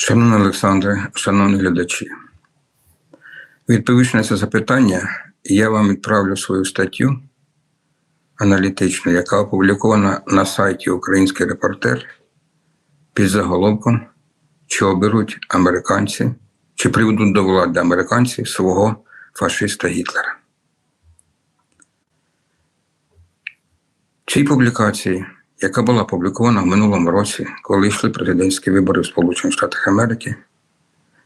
Шановний Олександре, шановні глядачі, відповідь на це запитання я вам відправлю свою статтю аналітичну, яка опублікована на сайті Український репортер під заголовком Чи оберуть американці, чи приведуть до влади американці свого фашиста Гітлера. Цій публікації, яка була опублікована в минулому році, коли йшли президентські вибори в Сполучених Штатах Америки,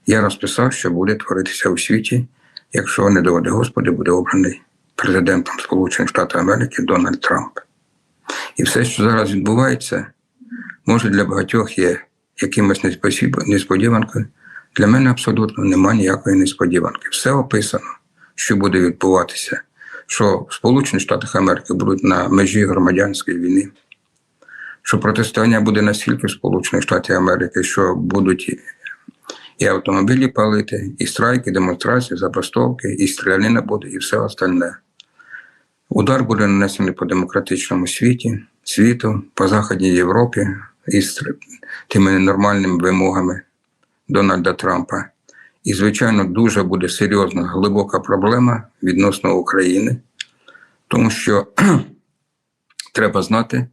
я розписав, що буде творитися у світі, якщо не доведе Господи, буде обраний президентом Сполучених Штатів Америки Дональд Трамп. І все, що зараз відбувається, може для багатьох є якимось несподіванкою. Для мене абсолютно немає ніякої несподіванки. Все описано, що буде відбуватися, що в Сполучених Штатах Америки будуть на межі громадянської війни, що протистояння буде настільки в Сполучених Штатах Америки, що будуть і автомобілі палити, і страйки, і демонстрації, забастовки, і стрілянина буде, і все остальне. Удар буде нанесений по демократичному світі, світу, по Західній Європі із тими нормальними вимогами Дональда Трампа. І, звичайно, дуже буде серйозна, глибока проблема відносно України, тому що треба знати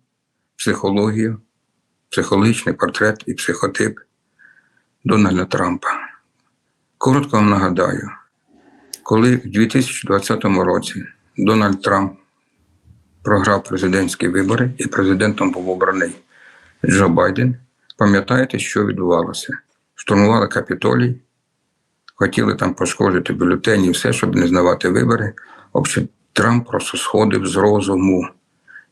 психологію, психологічний портрет і психотип Дональда Трампа. Коротко вам нагадаю, коли в 2020 році Дональд Трамп програв президентські вибори і президентом був обраний Джо Байден, пам'ятаєте, що відбувалося? Штурмували Капітолій, хотіли там пошкодити бюлетені і все, щоб не здавати вибори. Общем, Трамп просто сходив з розуму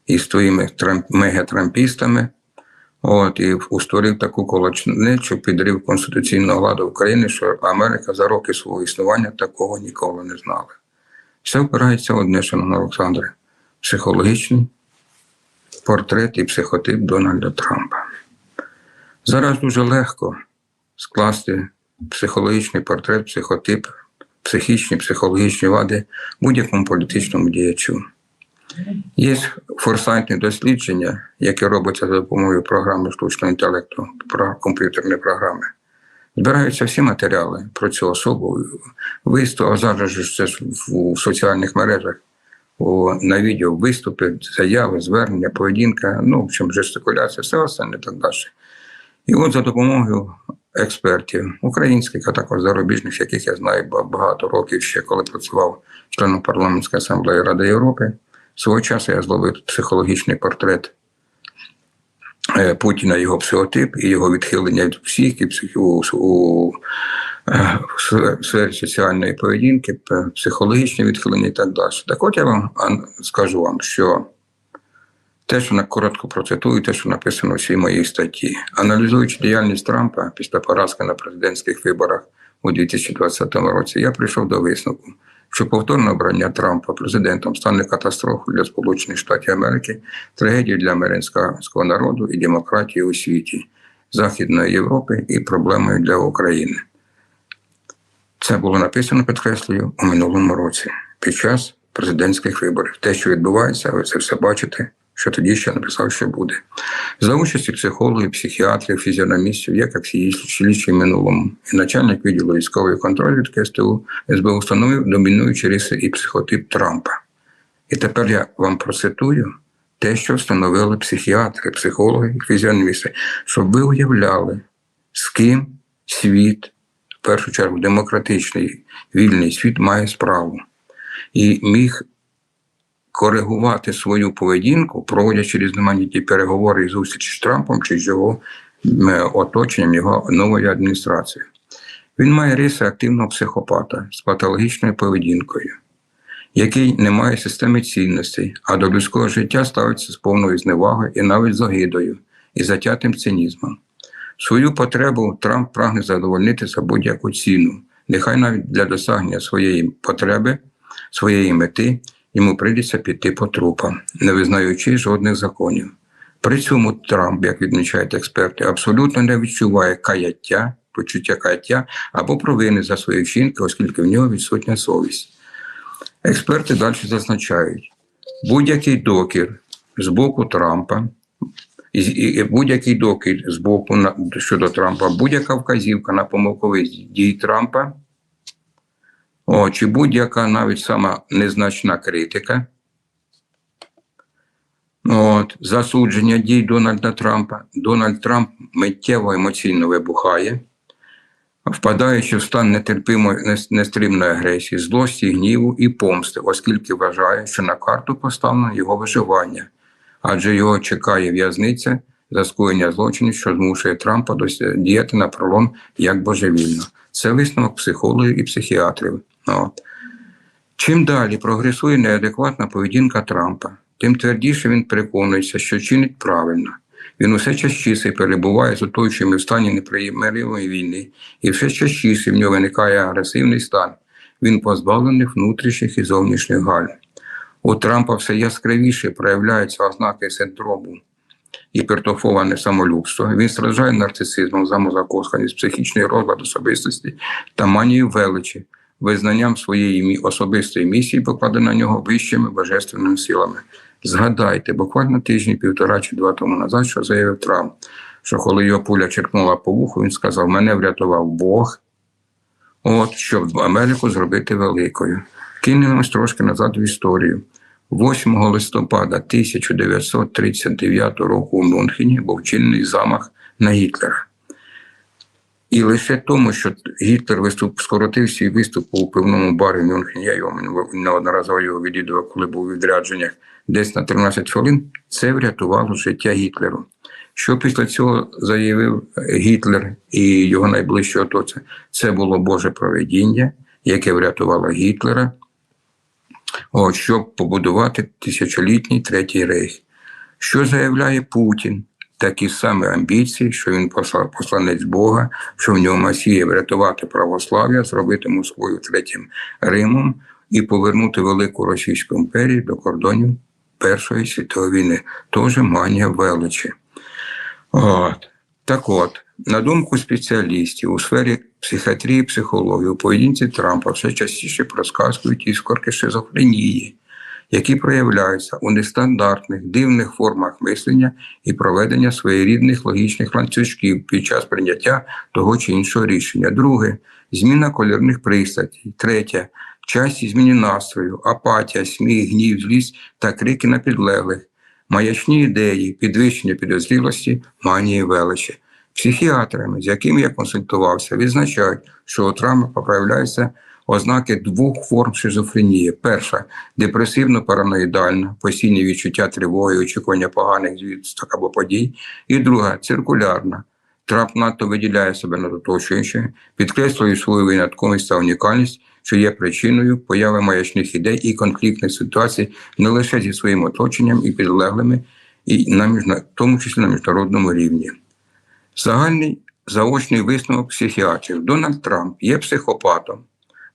і з твоїми трамп, мегатрампістами. От і устворив таку колочничу підрив конституційного ладу України, що Америка за роки свого існування такого ніколи не знала. Все впирається одне, шановний Олександре, психологічний портрет і психотип Дональда Трампа. Зараз дуже легко скласти психологічний портрет, психотип, психічні, психологічні вади будь-якому політичному діячу. Є форсайтні дослідження, які робляться за допомогою програми штучного інтелекту, про комп'ютерні програми. Збираються всі матеріали про цю особу. Виступ, зараз це в, соціальних мережах на відео виступи, заяви, звернення, поведінка, ну, в общем, жестикуляція, все остальне так далі. І от за допомогою експертів українських, а також зарубіжних, яких я знаю багато років ще, коли працював членом парламентської асамблеї Ради Європи, свого часу я зловив психологічний портрет е, Путіна, його психотип і його відхилення від всіх і психі- у, у, е, сфері соціальної поведінки, п- психологічне відхилення і так далі. Так от я вам скажу вам, що те, що на коротко процитую, те, що написано в цій моїй статті, аналізуючи діяльність Трампа після поразки на президентських виборах у 2020 році, я прийшов до висновку, що повторне обрання Трампа президентом стане катастрофою для Сполучених Штатів Америки, трагедією для американського народу і демократії у світі, Західної Європи і проблемою для України. Це було написано, підкреслюю, у минулому році під час президентських виборів. Те, що відбувається, ви це все бачите, що тоді ще написав, що буде. За участі психологів, психіатрів, фізіономістів, як і всі в минулому, і начальник відділу військової контррозвідки СТУ СБУ встановив домінуючі риси і психотип Трампа. І тепер я вам процитую те, що встановили психіатри, психологи і фізіономісти, щоб ви уявляли, з ким світ, в першу чергу, демократичний, вільний світ має справу. І міг коригувати свою поведінку, проводячи різноманітні переговори і зустрічі з Трампом чи з його оточенням, його новою адміністрацією. Він має риси активного психопата з патологічною поведінкою, який не має системи цінностей, а до людського життя ставиться з повною зневагою і навіть з огидою і затятим цинізмом. Свою потребу Трамп прагне задовольнити за будь-яку ціну, нехай навіть для досягнення своєї потреби, своєї мети йому прийдеться піти по трупам, не визнаючи жодних законів. При цьому Трамп, як відмічають експерти, абсолютно не відчуває каяття, почуття каяття або провини за свої вчинки, оскільки в нього відсутня совість. Експерти далі зазначають, будь-який докір з боку Трампа будь-який докид з боку щодо Трампа, будь-яка вказівка на помилкові дії Трампа, о, чи будь-яка навіть сама незначна критика, от, засудження дій Дональда Трампа. Дональд Трамп миттєво емоційно вибухає, впадаючи в стан нетерпимої нес- нестримної агресії, злості, гніву і помсти, оскільки вважає, що на карту поставлено його виживання, адже його чекає в'язниця за скоєння злочинів, що змушує Трампа діяти на пролом як божевільно. Це висновок психологів і психіатрів. От. Чим далі прогресує неадекватна поведінка Трампа, тим твердіше він переконується, що чинить правильно. Він усе частіше перебуває з оточуючими в стані непримиривої війни, і все частіше в нього виникає агресивний стан. Він позбавлений внутрішніх і зовнішніх галь. У Трампа все яскравіше проявляються ознаки синдрому гіпертрофоване самолюбство. Він страждає нарцисизмом, самозакоханість, психічний розлад особистості та манією величі, визнанням своєї особистої місії покладе на нього вищими божественними силами. Згадайте, буквально тижні, півтора чи два тому назад, що заявив Трамп, що коли його пуля черкнула по вуху, він сказав: мене врятував Бог, от щоб Америку зробити великою. Кинемось трошки назад в історію. 8 листопада 1939 року у Мюнхені був чинний замах на Гітлера. І лише тому, що Гітлер виступ скоротив свій виступ у певному барі в Мюнхені, я його неодноразово його відвідував, коли був у відрядженнях, десь на 13 хвилин, це врятувало життя Гітлеру. Що після цього заявив Гітлер і його найближче оточення? Це було Боже проведіння, яке врятувало Гітлера, от, щоб побудувати тисячолітній третій рейх. Що заявляє Путін? Такі самі амбіції, що він посла- посланець Бога, що в нього Масія врятувати православ'я, зробити Москвою третім Римом і повернути велику Російську імперію до кордонів Першої світової війни. Теж манія величі. От. Так от, на думку спеціалістів у сфері психіатрії психології, у поведінці Трампа все частіше проскакують іскорки шизофренії, які проявляються у нестандартних дивних формах мислення і проведення своєрідних логічних ланцюжків під час прийняття того чи іншого рішення. Друге зміна кольорних пристатей. Третє часті зміни настрою, апатія, сміх, гнів, злість та крики на підлеглих, маячні ідеї, підвищення підозрілості, манії величі. Психіатрами, з якими я консультувався, відзначають, що у Трампа проявляються ознаки двох форм шизофренії. Перша депресивно-параноїдальна, постійне відчуття тривоги, очікування поганих звісток або подій. І друга циркулярна. Трамп надто виділяє себе над оточуючими, підкреслює свою винятковість та унікальність, що є причиною появи маячних ідей і конфліктних ситуацій не лише зі своїм оточенням і підлеглими, і на міжна... тому числі на міжнародному рівні. Загальний заочний висновок психіатрів. Дональд Трамп є психопатом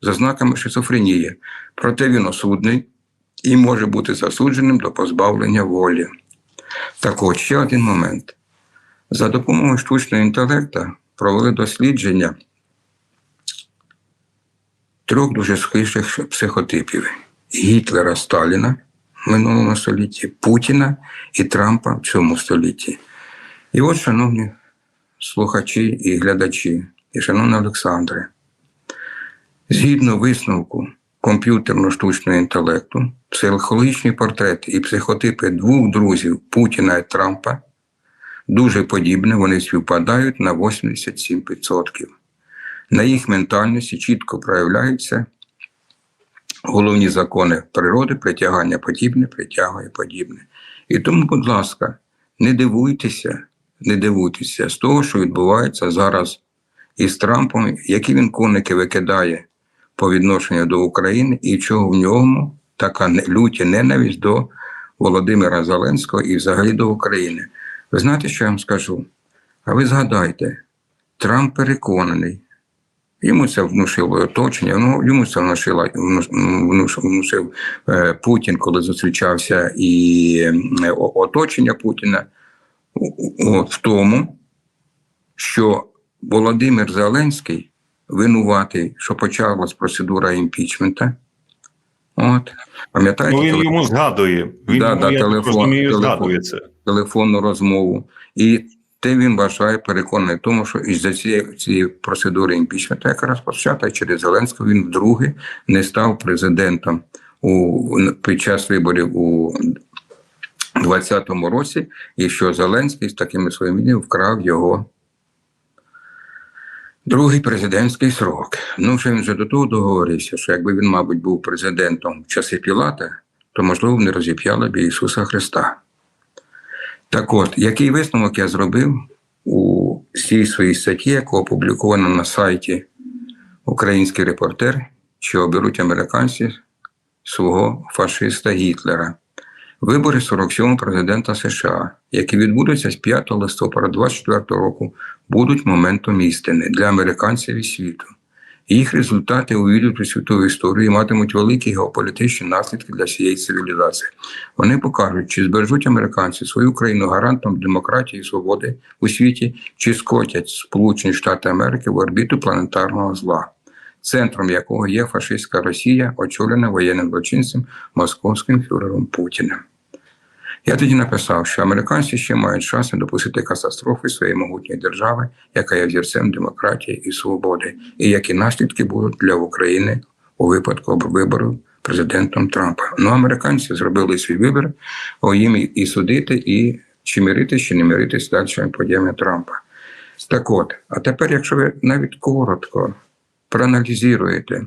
за знаками шизофренії, проте він осудний і може бути засудженим до позбавлення волі. Так от ще один момент. За допомогою штучного інтелекту провели дослідження трьох дуже схижих психотипів: Гітлера Сталіна в минулому столітті, Путіна і Трампа в цьому столітті. І от, шановні слухачі і глядачі, і шановний Олександре, згідно висновку комп'ютерно-штучного інтелекту, психологічні портрети і психотипи двох друзів Путіна і Трампа дуже подібні, вони співпадають на 87%. На їх ментальності чітко проявляються головні закони природи, притягання подібне, притягує подібне. І тому, будь ласка, не дивуйтеся, не дивуйтеся з того, що відбувається зараз із Трампом, які він коники викидає по відношенню до України, і чого в ньому така люті ненависть до Володимира Зеленського і взагалі до України. Ви знаєте, що я вам скажу? А ви згадайте, Трамп переконаний, йому це внушило оточення, ну, йому це внушило, внуш- внуш- внушив е, Путін, коли зустрічався, і е, оточення Путіна в тому, що Володимир Зеленський винуватий, що почалась процедура імпічмента. От. Пам'ятаєте, Ну, він теле- йому згадує. Він Да, йому, да, я телефон- розумію, телефон. згадує це. телефонну розмову. І те він вважає переконаний тому, що із за цієї, цієї процедури імпічменту, яка розпочата через Зеленського, він вдруге не став президентом у, під час виборів у 2020 році, і що Зеленський з такими своїми діями вкрав його другий президентський срок. Ну, вже він вже до того договорився, що якби він, мабуть, був президентом в часи Пілата, то можливо не розіп'яли б Ісуса Христа. Так от, який висновок я зробив у цій своїй статті, яка опублікована на сайті Український репортер, що оберуть американці свого фашиста Гітлера. Вибори 47-го президента США, які відбудуться з 5 листопада 24 року, будуть моментом істини для американців і світу. Їх результати увійдуть у світову історію і матимуть великі геополітичні наслідки для всієї цивілізації. Вони покажуть, чи збережуть американці свою країну гарантом демократії і свободи у світі, чи скотять Сполучені Штати Америки в орбіту планетарного зла, центром якого є фашистська Росія, очолена воєнним злочинцем московським фюрером Путіним. Я тоді написав, що американці ще мають шанс не допустити катастрофи своєї могутньої держави, яка є взірцем демократії і свободи, і які наслідки будуть для України у випадку вибору президентом Трампа. Ну, американці зробили свій вибір, о їм і судити, і чи миритись, чи не миритись далі подіями Трампа. Так от, а тепер, якщо ви навіть коротко проаналізуєте,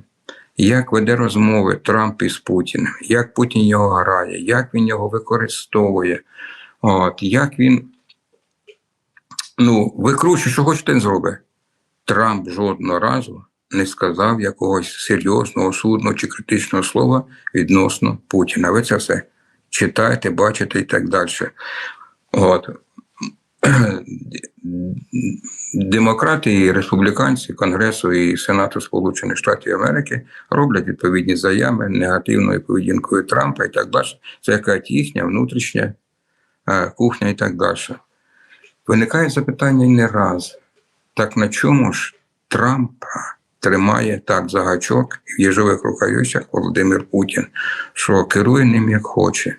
як веде розмови Трамп із Путіним, як Путін його грає, як він його використовує, от, як він ну, викручує, що хочете він зробить. Трамп жодного разу не сказав якогось серйозного, судного чи критичного слова відносно Путіна. Ви це все читаєте, бачите і так далі. От. Демократи і республіканці Конгресу і Сенату Сполучених Штатів Америки роблять відповідні заяви негативною поведінкою Трампа і так далі. Це якась їхня внутрішня е, кухня і так далі. Виникає запитання не раз. Так на чому ж Трампа тримає так за гачок в їжових рукавицях Володимир Путін, що керує ним як хоче?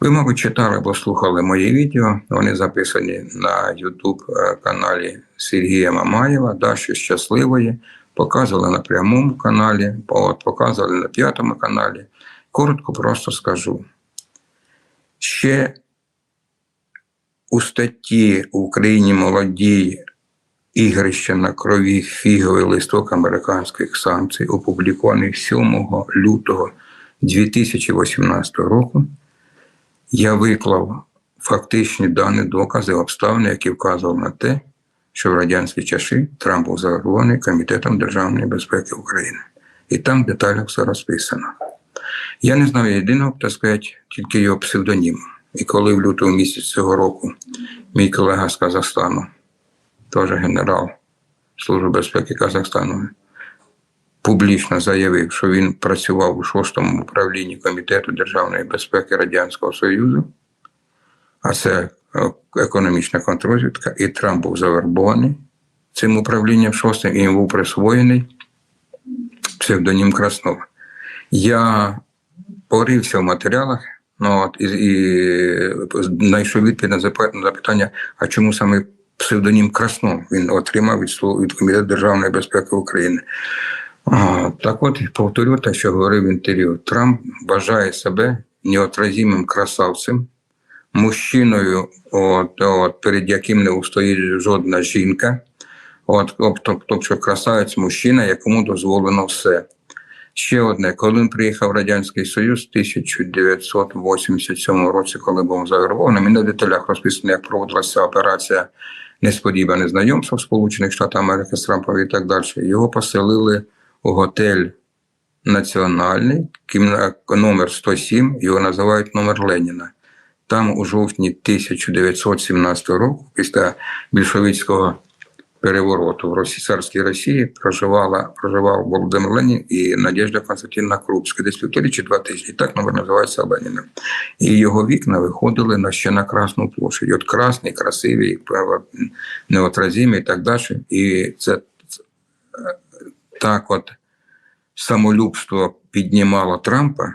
Ви, мабуть, читали або слухали мої відео. Вони записані на YouTube каналі Сергія Мамаєва, Даші Щасливої. Показували на прямому каналі, показували на п'ятому каналі. Коротко просто скажу. Ще у статті в Україні молоді ігрища на крові фіговий листок американських санкцій, опублікований 7 лютого 2018 року. Я виклав фактичні дані, докази, обставини, які вказували на те, що в радянські часи Трамп був завербований Комітетом державної безпеки України. І там в деталях все розписано. Я не знаю єдиного, так сказати, тільки його псевдонім. І коли в лютому місяці цього року мій колега з Казахстану, теж генерал Служби безпеки Казахстану, публічно заявив, що він працював у шостому управлінні Комітету державної безпеки Радянського Союзу, а це е, економічна контррозвідка, і Трамп був завербований цим управлінням шостим, і їм був присвоєний псевдонім Краснова. Я порився в матеріалах. Ну, от, і, і знайшов відповідь на запитання, а чому саме псевдонім Краснов він отримав від від Комітету державної безпеки України. Так от повторю те, що говорив в інтерв'ю. Трамп вважає себе неотразимим красавцем, мужчиною, от, от, перед яким не устоїть жодна жінка. От, Тобто, тобто красавець мужчина, якому дозволено все. Ще одне, коли він приїхав в Радянський Союз в 1987 році, коли був завербований, він на деталях розписано, як проводилася операція несподіване знайомство в Сполучених Штатах Америки з Трампом і так далі. Його поселили готель Національний, номер 107, його називають номер Леніна. Там у жовтні 1917 року, після більшовицького перевороту в Росії, Росії проживала, проживав Володимир Ленін і Надежда Константинівна Крупська, десь півтори чи два тижні. Так номер називається Леніним. І його вікна виходили на ще на Красну площадь. От красний, красивий, неотразимий і так далі. І це так от самолюбство піднімало Трампа,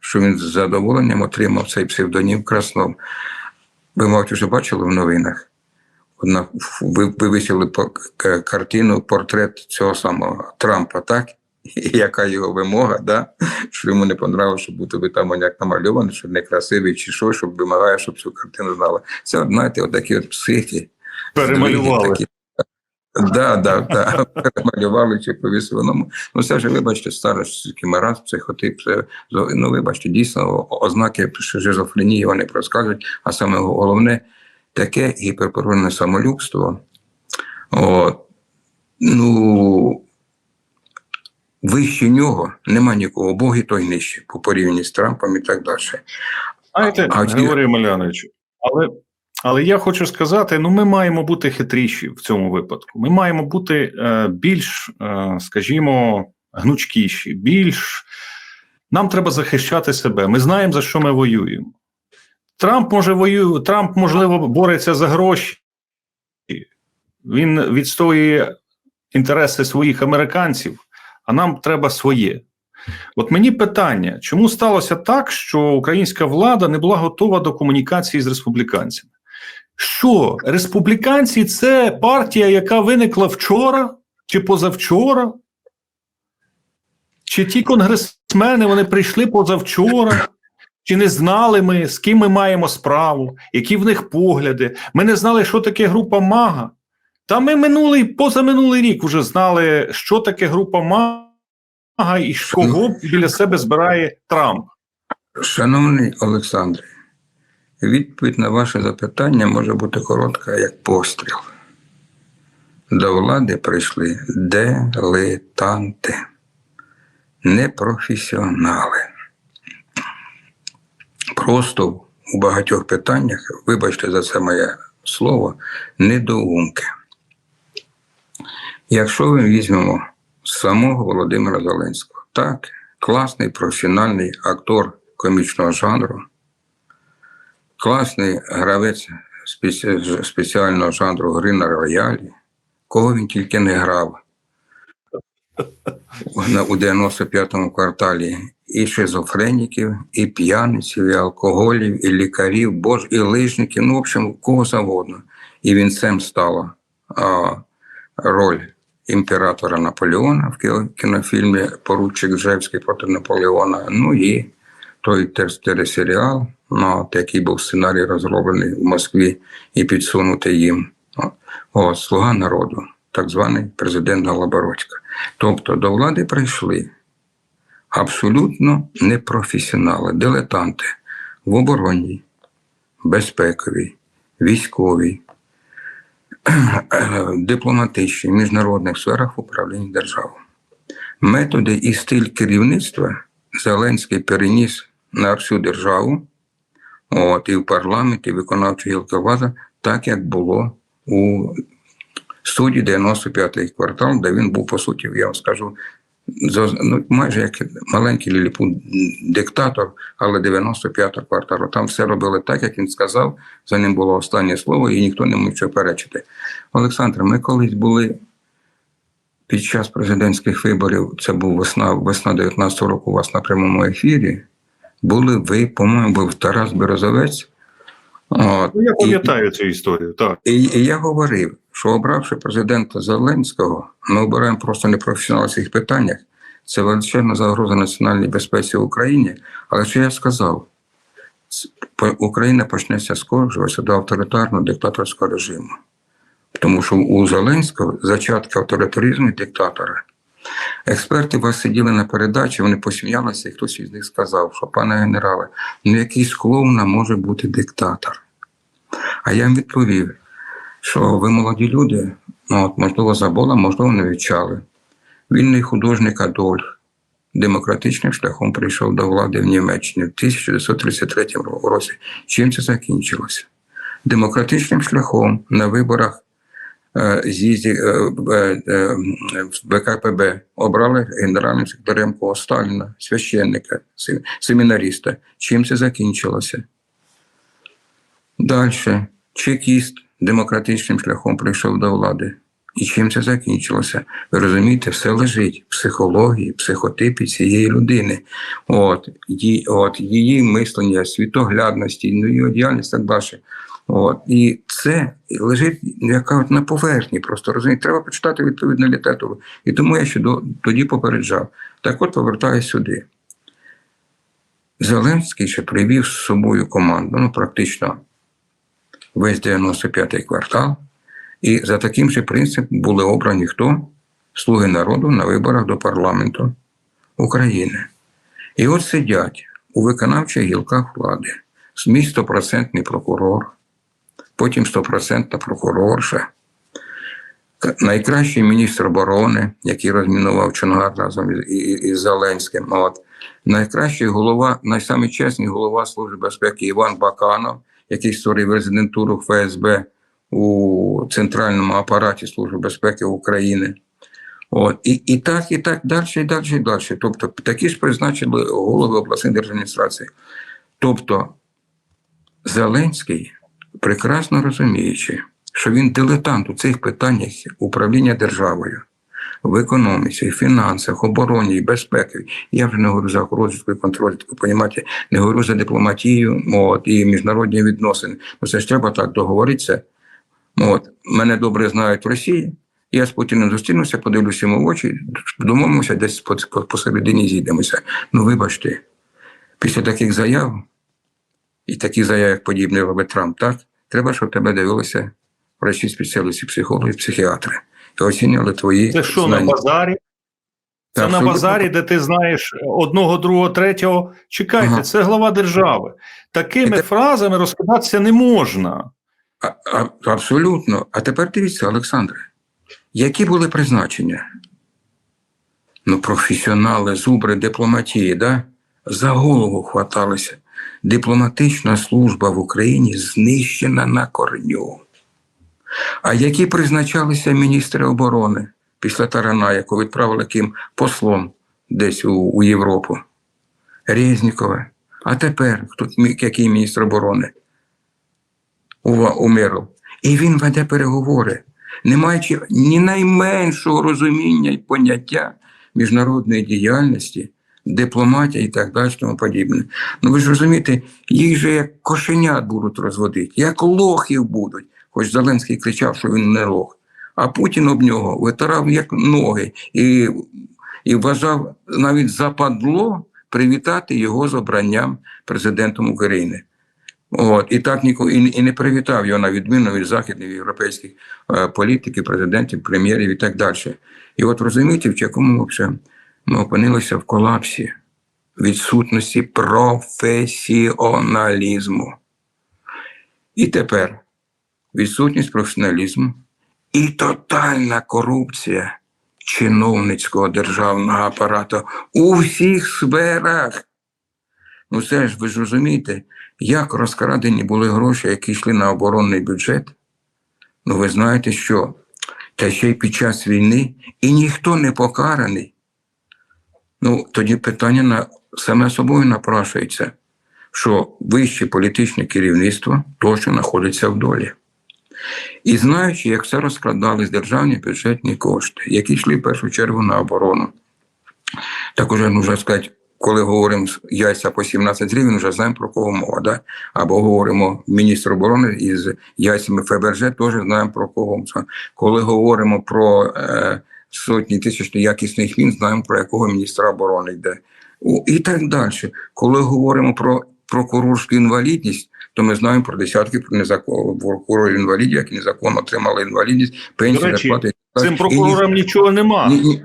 що він з задоволенням отримав цей псевдонім Краснов. Ви, мабуть, вже бачили в новинах. Одна, ви вивісили картину, портрет цього самого Трампа, так? І яка його вимога, да? що йому не понравилося, щоб бути ви там як намальований, що некрасивий чи що, щоб вимагає, щоб цю картину знала. Це, знаєте, отакі от психи. Перемалювали. Да, да, да. Перемалювали чи повісили. Ну, ну це вже, вибачте, старий маразм, психотип. Це, ну, вибачте, дійсно, ознаки шизофренії вони проскажуть, а саме головне, таке гіперпоронне самолюбство. От, ну, вище нього нема нікого, Бог і той нижче, по порівнянні з Трампом і так далі. Знаєте, А- а Григорій Малянович, але, але я хочу сказати: ну, ми маємо бути хитріші в цьому випадку. Ми маємо бути е, більш, е, скажімо, гнучкіші, більш. Нам треба захищати себе. Ми знаємо, за що ми воюємо. Трамп може воює, Трамп, можливо, бореться за гроші. Він відстоює інтереси своїх американців, а нам треба своє. От мені питання: чому сталося так, що українська влада не була готова до комунікації з республіканцями? Що республіканці це партія, яка виникла вчора чи позавчора? Чи ті конгресмени вони прийшли позавчора? Чи не знали ми, з ким ми маємо справу, які в них погляди? Ми не знали, що таке група Мага. Та ми минулий, позаминулий рік вже знали, що таке група Мага і кого біля себе збирає Трамп. Шановний Олександре, відповідь на ваше запитання може бути коротка, як постріл. До влади прийшли дилетанти, непрофесіонали. Просто у багатьох питаннях, вибачте за це моє слово, недоумки. Якщо ми візьмемо самого Володимира Зеленського, так, класний професіональний актор комічного жанру, класний гравець спеціального жанру гри на роялі, кого він тільки не грав у 95-му кварталі і шизофреніків, і п'яниців, і алкоголів, і лікарів, бож, і лижників, ну, в общем, кого завгодно. І він цим стала а, роль імператора Наполеона в кінофільмі Поручик Жевський проти Наполеона. Ну і той тер- телесеріал, ну, от який був сценарій розроблений в Москві і підсунутий їм. О, О, Слуга народу, так званий президент Голобородька. Тобто до влади прийшли абсолютно непрофесіонали, дилетанти в оборонній, безпековій, військовій, дипломатичній, міжнародних сферах управління державою. Методи і стиль керівництва Зеленський переніс на всю державу, от, і в парламент, і виконавчу гілка влади, так як було у суді 95-й квартал, де він був, по суті, я вам скажу, ну, майже як маленький ліліпут диктатор, але 95-го кварталу. Там все робили так, як він сказав. За ним було останнє слово, і ніхто не міг що перечити. Олександр, ми колись були під час президентських виборів, це був весна, весна 19-го року у вас на прямому ефірі. Були ви, по-моєму, був Тарас Березовець. От, Ну, я пам'ятаю цю історію, так. і, і я говорив, що обравши президента Зеленського, ми обираємо просто непрофесіонала в цих питаннях. Це величезна загроза національній безпеці в Україні. Але що я сказав? Україна почнеться скоржуватися до авторитарного диктаторського режиму. Тому що у Зеленського зачатки авторитаризму і диктатора. Експерти у вас сиділи на передачі, вони посміялися, і хтось із них сказав, що пане генерале, ну який клоуна може бути диктатор. А я їм відповів, що ви молоді люди, ну, от, можливо, забули, можливо, не відчали. Вільний художник Адольф демократичним шляхом прийшов до влади в Німеччині в 1933 році. Чим це закінчилося? Демократичним шляхом на виборах з'їзді е, е, е, в ВКПБ обрали генеральним секретарем кого Сталіна, священника, сем- семінаріста. Чим це закінчилося? Далі. Чекіст демократичним шляхом прийшов до влади. І чим це закінчилося? Ви розумієте, все лежить в психології, психотипі цієї людини. От, її, от, її мислення, світоглядності, ну, її діяльність так далі. От, і це лежить як кажуть, на поверхні, просто розумієте, треба почитати відповідну літературу. І тому я ще до, тоді попереджав. Так от повертаюся сюди. Зеленський ще привів з собою команду, ну практично весь 95-й квартал. І за таким же принципом були обрані хто? Слуги народу на виборах до парламенту України. І от сидять у виконавчих гілках влади мій стопроцентний прокурор, потім стопроцентна прокурорша, найкращий міністр оборони, який розмінував Чонгар разом із, із Зеленським. От. Найкращий голова, найсамий чесний голова Служби безпеки Іван Баканов, який створив резидентуру ФСБ у центральному апараті Служби безпеки України. От. І, і так, і так далі, і далі, і далі. Тобто такі ж призначили голови обласної держадміністрації. Тобто Зеленський, прекрасно розуміючи, що він дилетант у цих питаннях управління державою, в економіці, фінансах, обороні, безпеки. Я вже не говорю за розвитку і контроль, розумієте, не говорю за дипломатію от, і міжнародні відносини. Ну це ж треба так договоритися. От, мене добре знають в Росії. Я з Путіним зустрінуся, подивлюся йому в очі, домовимося, десь по- по- посередині зійдемося. Ну, вибачте, після таких заяв і таких заяв, як подібний робить Трамп, так, треба, щоб тебе дивилися врачі, спеціалісти, психологи, психіатри. І оцінювали твої Це що на базарі? Це на Абсолютно. базарі, де ти знаєш одного, другого, третього. Чекайте, Ага. це глава держави. Такими Це- фразами розкидатися не можна. А, а, абсолютно. А тепер дивіться, Олександре, які були призначення? Ну, професіонали, зубри дипломатії, да? за голову хваталися. Дипломатична служба в Україні знищена на корню. А які призначалися міністри оборони після Тарана, якого відправили ким послом десь у, у Європу? Резнікова. А тепер хто, який міністр оборони? Умеров. І він веде переговори, не маючи ні найменшого розуміння і поняття міжнародної діяльності, дипломатія і так далі, тому подібне. Ну ви ж розумієте, їх же як кошенят будуть розводити, як лохів будуть. Хоч Зеленський кричав, що він не лох. А Путін об нього витирав як ноги і, і вважав навіть западло привітати його з обранням президентом України. От, і так ніко і, і не привітав його на відміну від західних європейських е, політиків, президентів, прем'єрів і так далі. І от розумієте, в якому вже ми опинилися в колапсі відсутності професіоналізму. І тепер відсутність професіоналізму і тотальна корупція чиновницького державного апарату у всіх сферах. Ну це ж ви ж розумієте, як розкрадені були гроші, які йшли на оборонний бюджет. Ну, ви знаєте, що та ще й під час війни, і ніхто не покараний. Ну, тоді питання на саме собою напрашується, що вище політичне керівництво точно знаходиться в долі. І знаючи, як це розкрадались державні бюджетні кошти, які йшли в першу чергу на оборону. Так уже можна сказати, коли говоримо з яйця по 17 гривень, вже знаємо про кого мова. Да? Або говоримо міністр оборони із яйцями ФБРЖ, теж знаємо про кого. Коли говоримо про е, сотні тисяч якісних він, знаємо про якого міністра оборони йде. І так далі. Коли говоримо про прокурорську інвалідність, то ми знаємо про десятки прокурорів інвалідів, які незаконно отримали інвалідність, пенсії, зарплати. Цим І прокурорам нічого нема. ні, ні.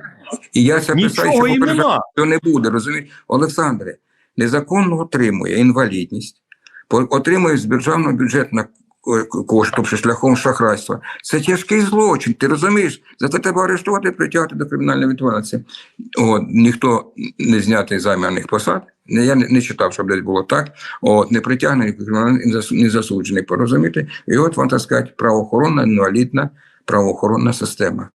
І я це писаю, що нема. що не буде. Розумієте? Олександре, незаконно отримує інвалідність, отримує з державного бюджету на кошти, чи шляхом шахрайства. Це тяжкий злочин. Ти розумієш? За це треба арештувати, притягти до кримінальної відповідальності. От, ніхто не знятий займаних посад. Я не, не читав, щоб десь було так. От, не притягнений, не засуджений, порозуміти. І от вам так сказати, правоохоронна, інвалідна правоохоронна система.